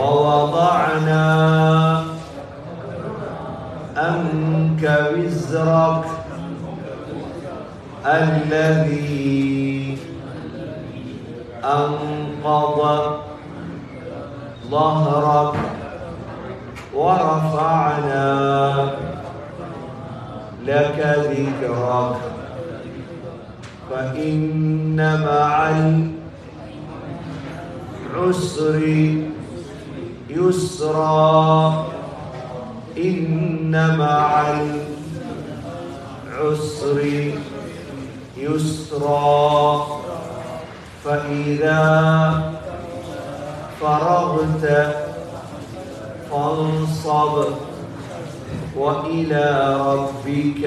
ووضعنا أنك وزرك الذي أنقض ظهرك ورفعنا لك ذكرك. فإن مع العسر يسرا. إن مع العسر يسرا. فإذا فرغت فانصب وإلى ربك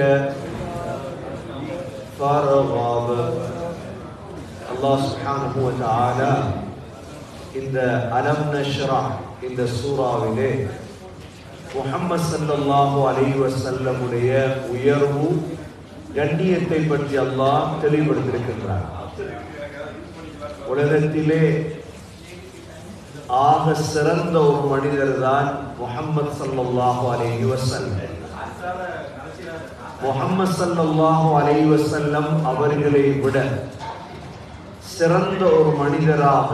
فارغب. الله سبحانه وتعالى இந்த அலம் நஷ்ரா இந்த சூறாவிலே முகம்மது ஸல்லல்லாஹு அலைஹி வஸல்லமுடைய உயர்வு கண்ணியத்தை பற்றி அல்லாஹ் தெளிவுபடுத்திருக்கின்றார் உலகத்திலே ஆக சிறந்த ஒரு மனிதர் தான் முகம்மது ஸல்லல்லாஹு அலைஹி வஸல்லம். முகம்மது ஸல்லல்லாஹு அலைஹி வஸல்லம் அவர்களை விட சிறந்த ஒரு மனிதராக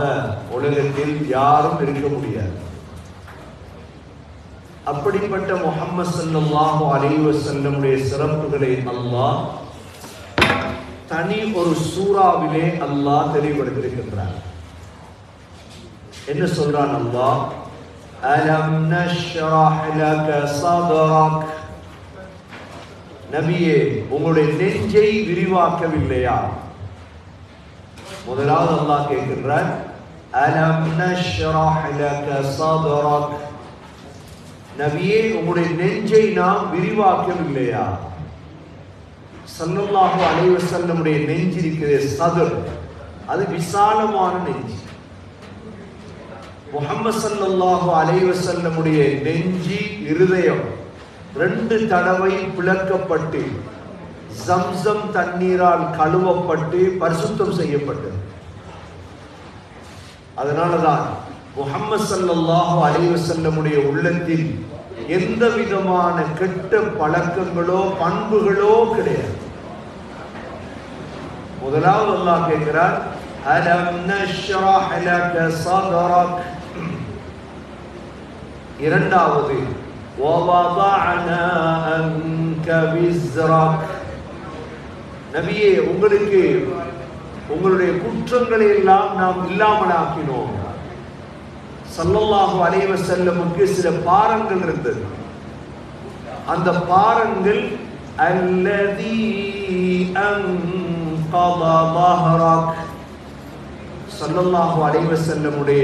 உலகத்தில் யாரும் இருக்க முடியாது. அப்படிப்பட்ட முகம்மது சல்லாஹு அலைஹி செல்லமுடைய சிறப்புகளை அல்லாஹ் தனி ஒரு சூறாவிலே அல்லாஹ் தெளிவுபடுத்தியிருக்கின்றார். என்ன சொல்றான் அல்லாஹ்? அலம் நஷ்ரஹ் லக சதரக். நபியே உங்களுடைய நெஞ்சை விரிவாக்கவில்லையா? முதலாவது அல்லாஹ் கேட்கின்றார் அலம் நஷ்ரஹ் லக சத்ரக் நபியே உங்களுடைய நெஞ்சை நாம் விரிவாக்கவில்லையா? சல்லல்லாஹு அலைஹி வஸல்லமுடைய நெஞ்சு இருக்கிறது சதுர். அது விசாலமான நெஞ்சு. முஹம்மது சல்லல்லாஹு அலைஹி வஸல்லமுடைய நெஞ்சி இருதயம் ரெண்டு தடவை பிளக்கப்பட்டு சம்சம் தண்ணீரால் கழுவப்பட்டு பரிசுத்தம் செய்யப்பட்டது. அதனாலதான் முகம்மது சல்லாஹு அலைவசல்லமுடைய உள்ளத்தில் எந்த விதமான கெட்ட பழக்கங்களோ பண்புகளோ கிடையாது. முதலாவது அல்லாஹ் கேட்கிறார் அலம் நஷ்ரஹ் லக சதரக். இரண்டாவது வவதஅனா அன்க விஸ்ரக். நபியே உங்களுக்கு உங்களுடைய குற்றங்களை எல்லாம் நாம் இல்லாமல் ஆக்கினோம் சல்லல்லாஹு அலைவ செல்லமுக்கு சில பாரங்கள் இருந்தது. அந்த பாரங்கள் அல்லதி சல்லல்லாஹு அலைவ செல்லமுடைய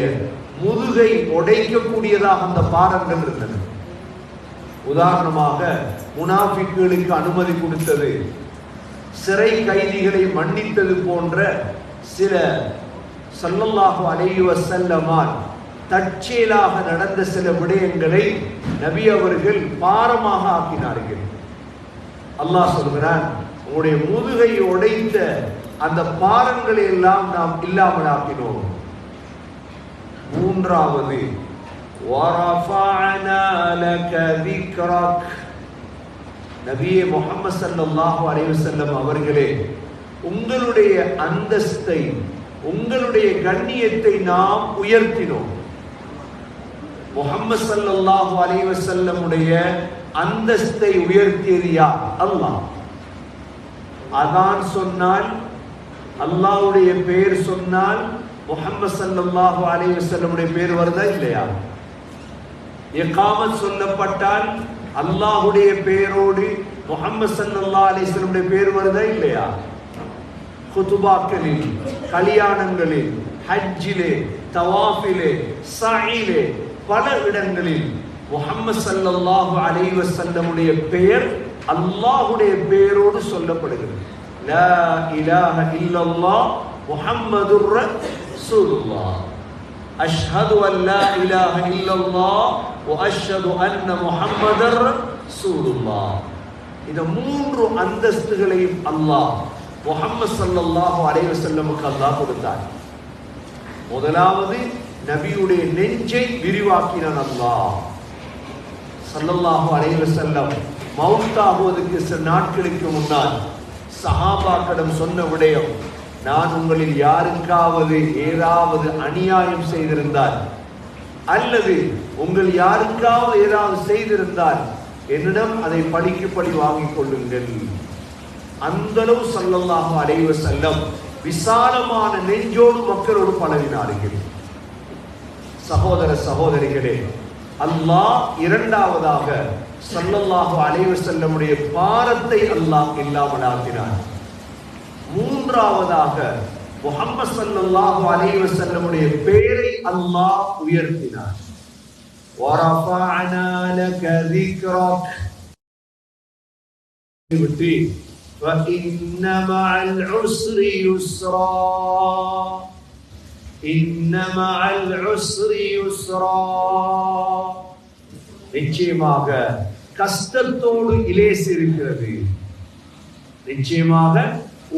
முதுகை உடைக்கக்கூடியதாக அந்த பாரங்கள் இருந்தன உதாரணமாக முனாஃபிக்குகளுக்கு அனுமதி கொடுத்தது. சிறை கைதிகளை மன்னித்தது போன்ற சில சல்லல்லாஹு அலைஹி வஸல்லமால் தற்செயலாக நடந்த சில விடயங்களை நபி அவர்கள் பாரமாக ஆக்கினார்கள் அல்லாஹ் சொல்கிறான் உங்களுடைய முதுகை உடைத்த அந்த பாரங்களை எல்லாம் நாம் இல்லாமல் ஆக்கினோம் மூன்றாவது وَرَفَعْنَا لَكَ ذِكْرَكَ நபியே முகமது சல்லாஹூ அலைவசல்லம் அவர்களே உங்களுடைய அந்தஸ்தை உங்களுடைய கண்ணியத்தை நாம் உயர்த்தினோம். முகமது சல்லாஹூ அலைஹி அந்தஸ்தை உயர்த்தியது யார்? அல்லாஹ். அதான் சொன்னால் அல்லாஹ்வுடைய பெயர் சொன்னால் முகமது சல்லாஹூ அலைவசல்லமுடைய பெயர் வருதா இல்லையா? இகாமத் சொல்லப்பட்டால் அல்லாஹுடைய பெயரோடு முகமது சல்லா அலிஸ்லமுடைய பேர் வருதா இல்லையா? குதுபாக்களில் கல்யாணங்களில் ஹஜ்ஜிலே தவாஃபிலே சாயிலே பல இடங்களில் முகமது ஸல்லல்லாஹு அலைவ வஸல்லமுடைய பெயர் அல்லாஹுடைய பெயரோடு சொல்லப்படுகிறது. லா இலாஹ இல்லல்லாஹ் முஹம்மதுர் ரசூலுல்லாஹ். அஷ்ஹது அன் லா இலாஹ இல்லல்லாஹ் வ அன்ன முஹம்மதர் ரசூலுல்லாஹ் இந்த மூன்று அந்தஸ்துகளையும் அல்லாஹ் முஹம்மது ஸல்லல்லாஹு அலைஹி வஸல்லமுக்கு அல்லாஹ் கொடுத்தார் முதலாவது நபியுடைய நெஞ்சை விரிவாக்கினான் அல்லாஹ் சல்லல்லாஹு அலைஹி வஸல்லம் மௌத்தாகுவதற்கு சில நாட்களுக்கு முன்னால் சஹாபாக்களிடம் சொன்ன விடயம். நான் உங்களில் யாருக்காவது ஏதாவது அநியாயம் செய்திருந்தால் அல்லது உங்கள் யாருக்காவது ஏதாவது செய்திருந்தால் என்னிடம் அதை பழிக்கு பழி வாங்கிக் கொள்ளுங்கள். அந்த அளவு சல்லல்லாஹு அலைஹி செல்லம் விசாலமான நெஞ்சோடு மக்களோடு பழகினார்கள். சகோதர சகோதரிகளே அல்லாஹ் இரண்டாவதாக சல்லல்லாஹு அழைவ செல்லமுடைய பாரத்தை அல்லாஹ் இல்லாமல் ஆக்கினார் மூன்றாவதாக முஹம்மது ஸல்லல்லாஹு அலைஹி வஸல்லமுடைய பெயரை அல்லாஹ் உயர்த்தினார் ورفعنا لك ذكرك விட்டு فإن مع العسر يسرا إن مع العسر يسرا நிச்சயமாக கஷ்டத்தோடு இலேசு இருக்கிறது நிச்சயமாக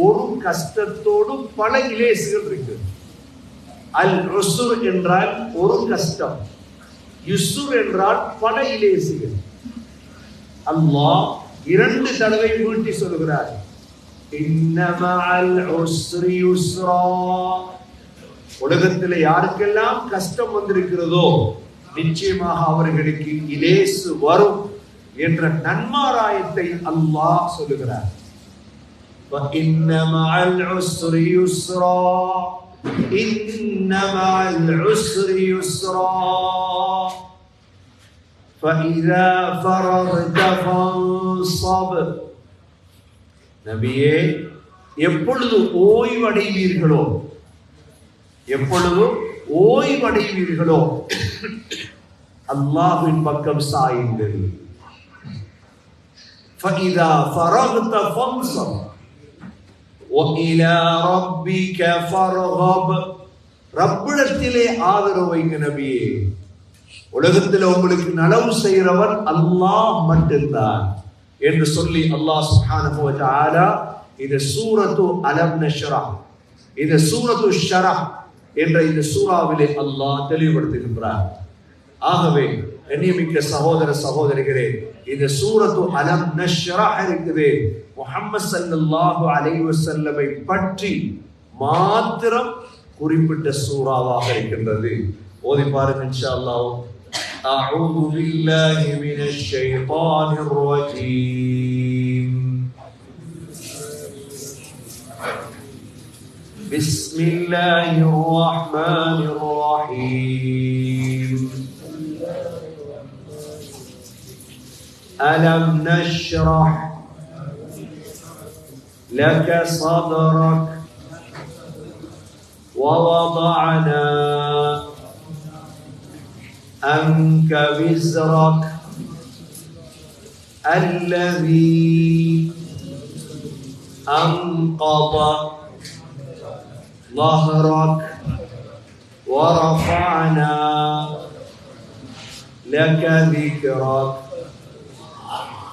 ஒரு கஷ்டத்தோடு பல இலேசுகள் இருக்கு. அல் ருசுர் என்றால் ஒரு கஷ்டம். யுசுர் என்றால் பல இலேசுகள். அல்லாஹ் இரண்டு தடவை மீட்டி சொல்கிறார் யுஸ்ரா. உலகத்தில் யாருக்கெல்லாம் கஷ்டம் வந்திருக்கிறதோ நிச்சயமாக அவர்களுக்கு இலேசு வரும் என்ற நன்மாராயத்தை அல்லாஹ் சொல்லுகிறார். وَإِنَّ مَعَ الْعُسْرِ يُسْرًا إِنَّ مَعَ الْعُسْرِ يُسْرًا فَإِذَا فَرَغْتَ فَانصَبْ நபியே எப்பொழுது ஓய்வடைவீர்களோ எப்பொழுது ஓய்வடைவீர்களோ அல்லாஹ்வின் பக்கம் சாயுங்கள் فإذا فرغت فانصب وإلى ربك فارغب ரப்பிடத்திலே ஆதரவு வைங்க நபியே உலகத்தில் உங்களுக்கு நலவு செய்கிறவன் அல்லாஹ் மட்டும்தான் என்று சொல்லி அல்லாஹ் சுப்ஹானஹு வ தஆலா இது சூரத்து அலம் நஷ்ரா இது சூரத்து ஷரஹ் என்ற இந்த சூறாவிலே அல்லாஹ் தெளிவுபடுத்துகின்றார் ஆகவே கண்ணியமிக்க சகோதர சகோதரிகளே இந்த சூரத்து அலம் நஷ்ரஹ் இருக்குது முஹம்மது ஸல்லல்லாஹு அலைஹி வஸல்லமை பற்றி மாத்திரம் குறிப்பிட்ட சூறாவாக இருக்கின்றது ஓதி பாருங்க இன்ஷா அல்லாஹ் أعوذ بالله من الشيطان الرجيم بسم الله الرحمن الرحيم ألم نشرح لك صدرك ووضعنا أنك وزرك الذي أنقض ظهرك ورفعنا لك ذكرك.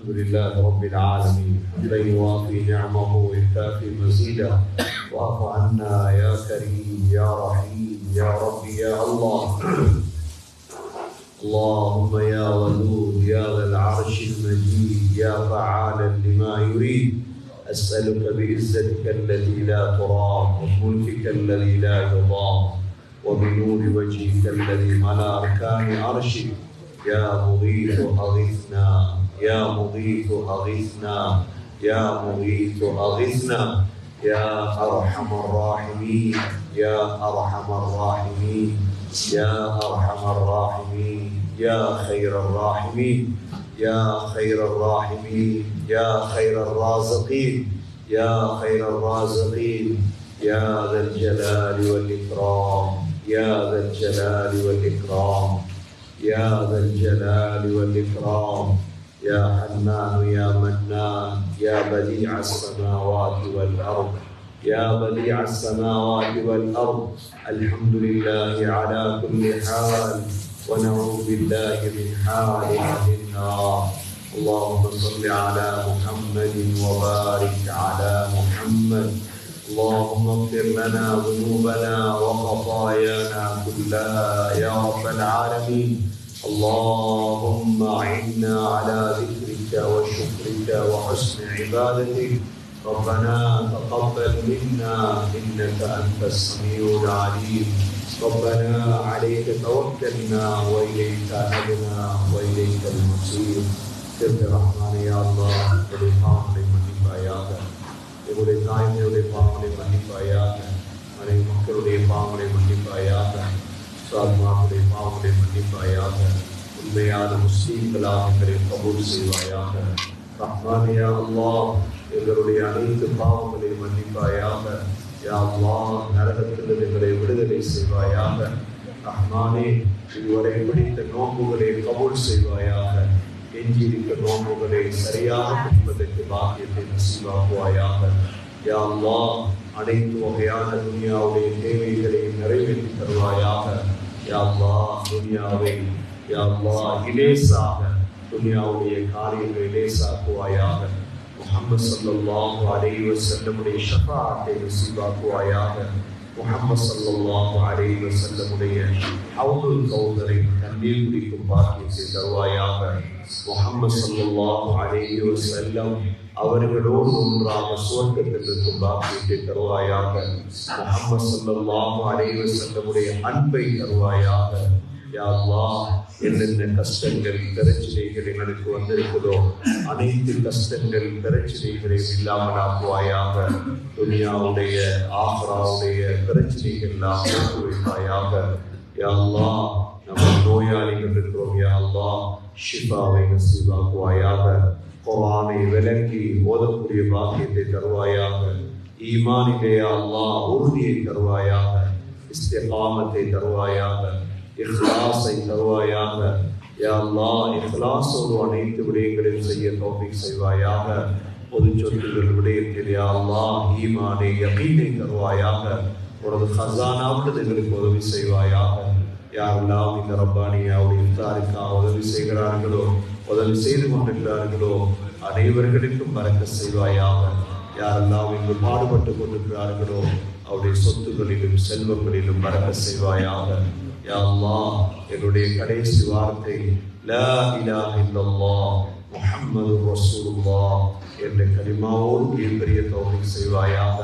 الحمد لله رب العالمين. حمدا يوافي نعمه ويكافي مزيدا واعف عنا يا كريم يا رحيم يا رب يا الله. اللهم يا ودود يا ذا العرش المجيد يا فعالا لما يريد. أسألك بعزتك الذي لا ترام وملكك الذي لا يضام وبنور وجهك الذي ملا أركان عرشك يا مغيث أغثنا يا مغيث أغثنا يا مغيث أغثنا يا أرحم الراحمين يا أرحم الراحمين يا أرحم الراحمين يا خير الراحمين يا خير الراحمين يا خير الرازقين يا خير الرازقين يا ذا الجلال والإكرام يا ذا الجلال والإكرام يا ذا الجلال والإكرام. يا حنان يا منان يا بديع السماوات والأرض يا بديع السماوات والأرض الحمد لله على كل حال ونعوذ بالله من حال أهل النار. اللهم صل على محمد وبارك على محمد. اللهم اغفر لنا ذنوبنا وخطايانا كلها يا رب العالمين. اللهم اعنا على ذكرك وشكرك وحسن عبادتك ربنا تقبل منا انك انت السميع العليم ربنا عليك توكلنا واليك انبنا واليك المصير திருப்பி ரஹ்மானே யா அல்லாஹ் என்னுடைய பாவங்களை மன்னிப்பாயாக எங்களுடைய தாய்மையுடைய பாவங்களை மன்னிப்பாயாக மனை மக்களுடைய பாவங்களை மன்னிப்பாயாக சாத்மாவுடைய பாவங்களை மன்னிப்பாயாக உண்மையான முஸ்லீம்களாக எங்களை கபூல் செய்வாயாக ரஹ்மானே யா அல்லாஹ் எங்களுடைய அனைத்து பாவங்களை மன்னிப்பாயாக யா அல்லாஹ் நரகத்திலிருந்து எங்களை விடுதலை செய்வாயாக ரஹ்மானே இதுவரை பிடித்த நோம்புகளை கபூல் செய்வாயாக எஞ்சியிருக்க நோம்புகளை சரியாக பிடிப்பதற்கு பாக்கியத்தை நசீவாக்குவாயாக யா அல்லாஹ் அனைத்து வகையான துனியாவுடைய தேவைகளை நிறைவேற்றி தருவாயாக. யா அல்லாஹ் துனியாவை யா இலேசாக துனியாவுடைய காரியங்களை இலேசாக்குவாயாக. முகமது சல்லாஹு அலைஹி செல்லமுடைய ஷஃபாஅத்தை நசீவாக்குவாயாக முகமது சல்லாஹு அலைஹி செல்லமுடைய ஹவுதுல் கௌதரை தண்ணீர் குடிக்கும் பாக்கியத்தை தருவாயாக முகமது ஸல்லல்லாஹு அலேஹி வசல்லம் அவர்களோடு ஒன்றாக சுவர்க்கத்தில் இருக்கும் பாக்கியத்தை தருவாயாக முகமது ஸல்லல்லாஹு அலேஹி வசல்லமுடைய அன்பை தருவாயாக. யா என்னென்ன கஷ்டங்கள் பிரச்சனைகள் எங்களுக்கு வந்திருக்குதோ அனைத்து கஷ்டங்கள் பிரச்சனைகளையும் இல்லாமல் ஆக்குவாயாக துனியாவுடைய ஆஹ்ராவுடைய பிரச்சனைகள் எல்லாம் نمبر دو یا علی اللہ، شفا و نصیبہ کو آیا قرآن علم کی مدد کے واقع پہ کروایا کر ایمان کے اللہ اردی کروایا کر استقامت کروایا کر اخلاص کروایا کر یا اللہ، اخلاص اور انیت بڑے کرم سے یہ توفیق سے وایا اور چوتھے بڑے کے یا اللہ، ایمان یقین کروایا کر اور خزانہ اپنے دل کو بھی سیوایا کر யாரெல்லாம் இந்த ரப்பானியாவுடைய இஃப்தாருக்காக உதவி செய்கிறார்களோ உதவி செய்து கொண்டிருக்கிறார்களோ அனைவர்களுக்கும் பறக்க செய்வாயாக யாரெல்லாம் இங்கு பாடுபட்டு கொண்டிருக்கிறார்களோ அவருடைய சொத்துகளிலும் செல்வங்களிலும் பறக்க செய்வாயாக யா அல்லாஹ் என்னுடைய கடைசி வார்த்தை லா இலாஹ இல்லல்லாஹ் முஹம்மது ரசூலுல்லாஹ் என்ற கலிமாவோடு பெரிய தௌஃபீக் செய்வாயாக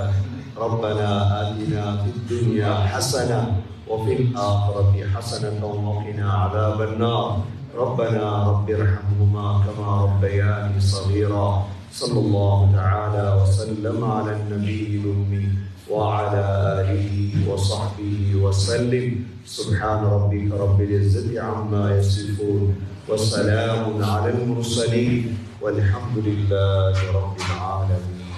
ربنا آتنا في الدنيا حسنة وفي الآخرة حسنة وقنا عذاب النار. ربنا رب ارحمهما كما ربياني صغيرا. صلى الله تعالى وسلم على النبي الأمي وعلى آله وصحبه وسلم. سبحان ربك رب العزة عما يصفون وسلام على المرسلين. والحمد لله رب العالمين.